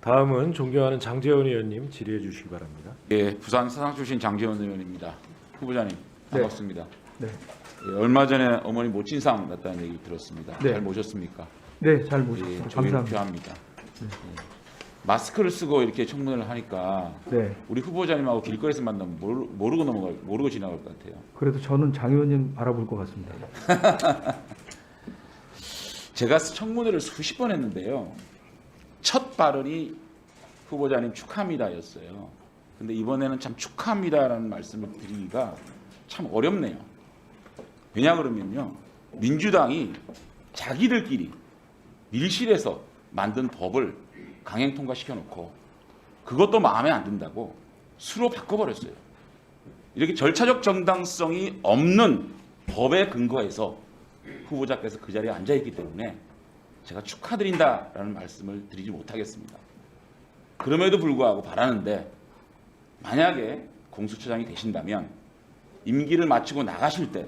다음은 존경하는 장재원 의원님 질의해 주시기 바랍니다. 예, 부산 사상 출신 장재원 의원입니다. 후보자님 반갑습니다. 네. 예, 얼마 전에 어머니 모친상 났다는 얘기 들었습니다. 네. 잘 모셨습니까? 네, 잘 예, 모셨습니다. 저희는 감사합니다. 필요합니다. 예. 마스크를 쓰고 이렇게 청문회를 하니까 네, 우리 후보자님하고 길거리에서 만나면 모르, 모르고 넘어갈 모르고 지나갈 것 같아요. 그래도 저는 장 의원님 알아볼 것 같습니다. 제가 청문회를 수십 번 했는데요. 첫 발언이 후보자님 축하합니다였어요. 근데 이번에는 참 축하합니다라는 말씀을 드리기가 참 어렵네요. 왜냐 그러면요. 민주당이 자기들끼리 밀실에서 만든 법을 강행 통과시켜 놓고 그것도 마음에 안 든다고 수로 바꿔버렸어요. 이렇게 절차적 정당성이 없는 법에 근거해서 후보자께서 그 자리에 앉아 있기 때문에 제가 축하드린다라는 말씀을 드리지 못하겠습니다. 그럼에도 불구하고 바라는데 만약에 공수처장이 되신다면 임기를 마치고 나가실 때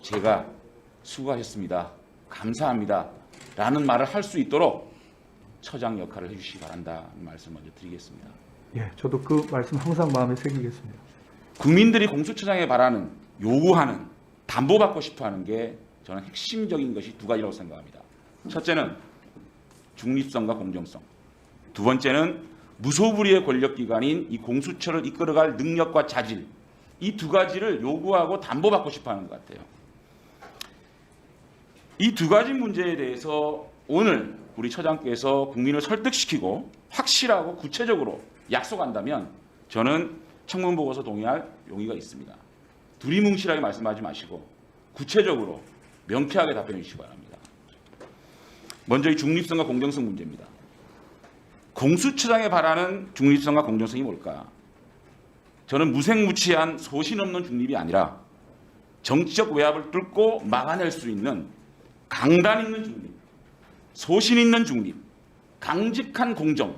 제가 수고하셨습니다. 감사합니다. 라는 말을 할 수 있도록 처장 역할을 해주시기 바란다는 말씀 먼저 드리겠습니다. 예, 저도 그 말씀 항상 마음에 새기겠습니다. 국민들이 공수처장에 바라는 요구하는 담보받고 싶어하는 게 저는 핵심적인 것이 두 가지라고 생각합니다. 첫째는 중립성과 공정성. 두 번째는 무소불위의 권력기관인 이 공수처를 이끌어갈 능력과 자질. 이 두 가지를 요구하고 담보받고 싶어 하는 것 같아요. 이 두 가지 문제에 대해서 오늘 우리 처장께서 국민을 설득시키고 확실하고 구체적으로 약속한다면 저는 청문 보고서 동의할 용의가 있습니다. 두리뭉실하게 말씀하지 마시고 구체적으로 명쾌하게 답변해 주시기 바랍니다. 먼저 이 중립성과 공정성 문제입니다. 공수처장에 바라는 중립성과 공정성이 뭘까? 저는 무색무취한 소신 없는 중립이 아니라 정치적 외압을 뚫고 막아낼 수 있는 강단 있는 중립, 소신 있는 중립, 강직한 공정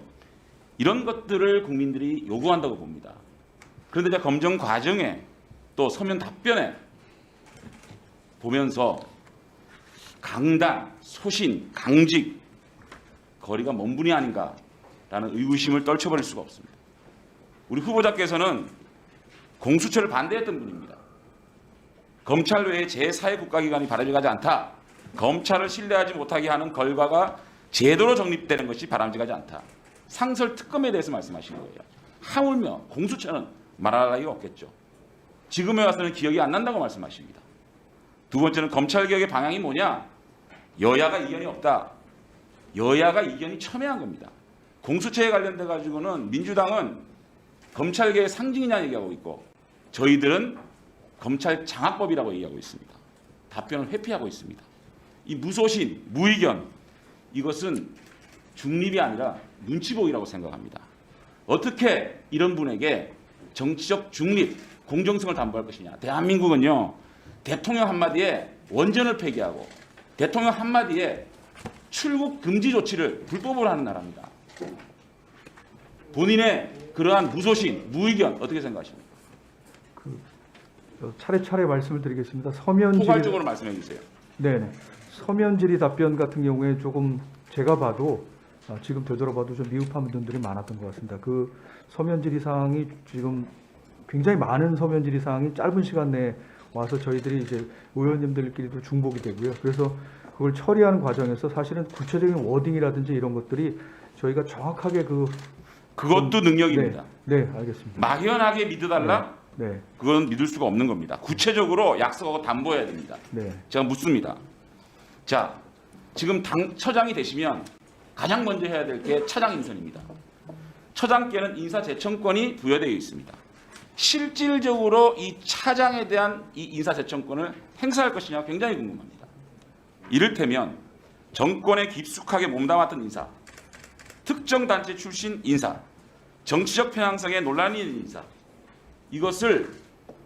이런 것들을 국민들이 요구한다고 봅니다. 그런데 제가 검증 과정에 또 서면 답변에 보면서 강단, 소신, 강직 거리가 먼 분이 아닌가라는 의구심을 떨쳐버릴 수가 없습니다. 우리 후보자께서는 공수처를 반대했던 분입니다. 검찰 외에 제4의 국가기관이 바람직하지 않다. 검찰을 신뢰하지 못하게 하는 결과가 제대로 정립되는 것이 바람직하지 않다. 상설 특검에 대해서 말씀하시는 거예요. 하물며 공수처는 말할 나위가 없겠죠. 지금에 와서는 기억이 안 난다고 말씀하십니다. 두 번째는 검찰 개혁의 방향이 뭐냐? 여야가 이견이 없다. 여야가 이견이 첨예한 겁니다. 공수처에 관련돼 가지고는 민주당은 검찰 개혁의 상징이냐 얘기하고 있고 저희들은 검찰 장악법이라고 얘기하고 있습니다. 답변을 회피하고 있습니다. 이 무소신, 무의견 이것은 중립이 아니라 눈치 보기라고 생각합니다. 어떻게 이런 분에게 정치적 중립, 공정성을 담보할 것이냐. 대한민국은요, 대통령 한마디에 원전을 폐기하고 대통령 한마디에 출국 금지 조치를 불법으로 하는 나라입니다. 본인의 그러한 무소신, 무의견 어떻게 생각하십니까? 저 차례차례 말씀을 드리겠습니다. 서면 포괄적으로 말씀해 주세요. 네네. 서면 질의 답변 같은 경우에 조금 제가 봐도 아, 지금 되돌아봐도 좀 미흡한 분들이 많았던 것 같습니다. 그 서면 질의 사항이 지금 굉장히 많은 서면 질의 사항이 짧은 시간 내에 와서 저희들이 이제 의원님들끼리도 중복이 되고요. 그래서 그걸 처리하는 과정에서 사실은 구체적인 워딩이라든지 이런 것들이 저희가 정확하게 그 그것도 능력입니다. 네, 네 알겠습니다. 막연하게 믿어달라? 네, 그건 믿을 수가 없는 겁니다. 구체적으로 약속하고 담보해야 됩니다. 네, 제가 묻습니다. 자, 지금 당 처장이 되시면 가장 먼저 해야 될 게 차장 인선입니다. 처장께는 인사 제청권이 부여되어 있습니다. 실질적으로 이 차장에 대한 이 인사 제청권을 행사할 것이냐 굉장히 궁금합니다. 이를테면 정권에 깊숙하게 몸담았던 인사, 특정 단체 출신 인사, 정치적 편향성에 논란이 있는 인사, 이것을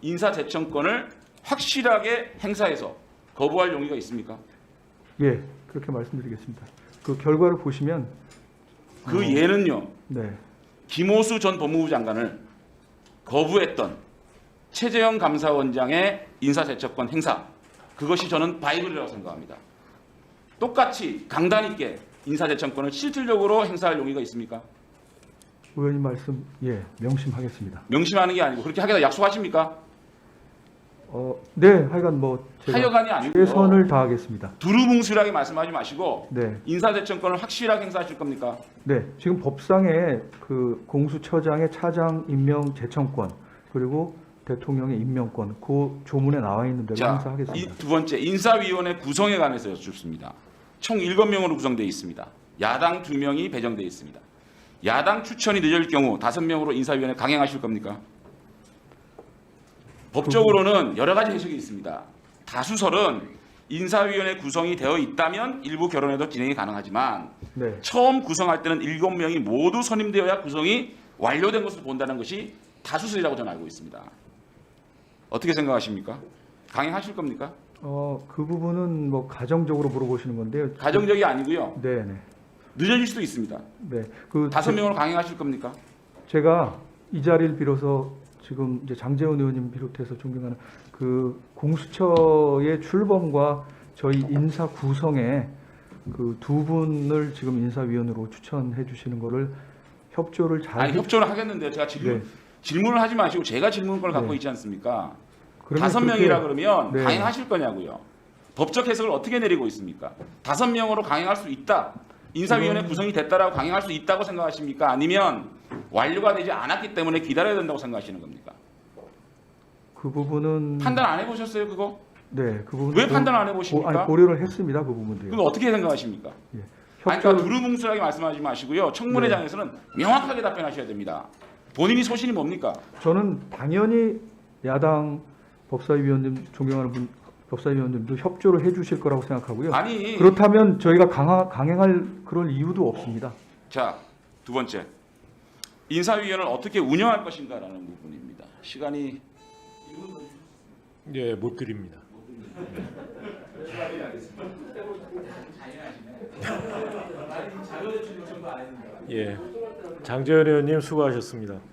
인사 제청권을 확실하게 행사해서 거부할 용의가 있습니까? 예, 그렇게 말씀드리겠습니다. 그 결과를 보시면 그 예는요. 네, 김호수 전 법무부 장관을 거부했던 최재형 감사원장의 인사제청권 행사 그것이 저는 바이블이라고 생각합니다. 똑같이 강단 있게 인사제청권을 실질적으로 행사할 용의가 있습니까? 의원님 말씀 예 명심하겠습니다. 명심하는 게 아니고 그렇게 하겠다 약속하십니까? 어, 네, 하여간 뭐 제가 하여간이 아니고 최선을 다하겠습니다. 두루뭉술하게 말씀하지 마시고 네, 인사대청권을 확실하게 행사하실 겁니까? 네. 지금 법상에 그 공수처장의 차장 임명 제청권 그리고 대통령의 임명권 그 조문에 나와 있는 대로 자, 행사하겠습니다. 이두 번째 인사위원회 구성에 관해서 여쭙습니다. 총 7명으로 구성되어 있습니다. 야당 2명이 배정되어 있습니다. 야당 추천이 늦을 경우 5명으로 인사위원회 강행하실 겁니까? 법적으로는 여러 가지 해석이 있습니다. 다수설은 인사위원회 구성이 되어 있다면 일부 결혼에도 진행이 가능하지만 네, 처음 구성할 때는 7명이 모두 선임되어야 구성이 완료된 것으로 본다는 것이 다수설이라고 저는 알고 있습니다. 어떻게 생각하십니까? 강행하실 겁니까? 어, 그 부분은 뭐 가정적으로 물어보시는 건데요. 가정적이 아니고요. 네, 네, 늦어질 수도 있습니다. 네. 그 다섯 명으로 강행하실 겁니까? 제가 이 자리를 빌어서 지금 이제 장재원 의원님 비롯해서 존경하는 그 공수처의 출범과 저희 인사 구성에 그 두 분을 지금 인사위원으로 추천해 주시는 거를 협조를 잘 아니 해- 협조를 하겠는데요. 제가 질문, 네. 질문을 하지 마시고 제가 질문권을 갖고 네. 있지 않습니까? 다섯 명이라 그러면 네. 강행하실 거냐고요. 법적 해석을 어떻게 내리고 있습니까? 다섯 명으로 강행할 수 있다. 인사위원회 그건- 구성이 됐다라고 강행할 수 있다고 생각하십니까? 아니면 완료가 되지 않았기 때문에 기다려야 된다고 생각하시는 겁니까? 그 부분은 판단 안 해보셨어요 그거? 네, 그 부분 왜 판단 안 해보십니까? 아니 고려를 했습니다. 그 부분도요. 그거 어떻게 생각하십니까? 아니, 협조 그러니까 두루뭉술하게 말씀하지 마시고요. 네. 청문회장에서는 명확하게 답변하셔야 됩니다. 본인이 소신이 뭡니까? 저는 당연히 야당 법사위원님 존경하는 분 법사위원님도 협조를 해 주실 거라고 생각하고요. 아니, 그렇다면 저희가 강하, 강행할 그럴 이유도 없습니다. 자, 두 번째. 인사위원회를 어떻게 운영할 것인가라는 부분입니다. 시간이 예, 못 드립니다. 예, 장재현 의원님 수고하셨습니다.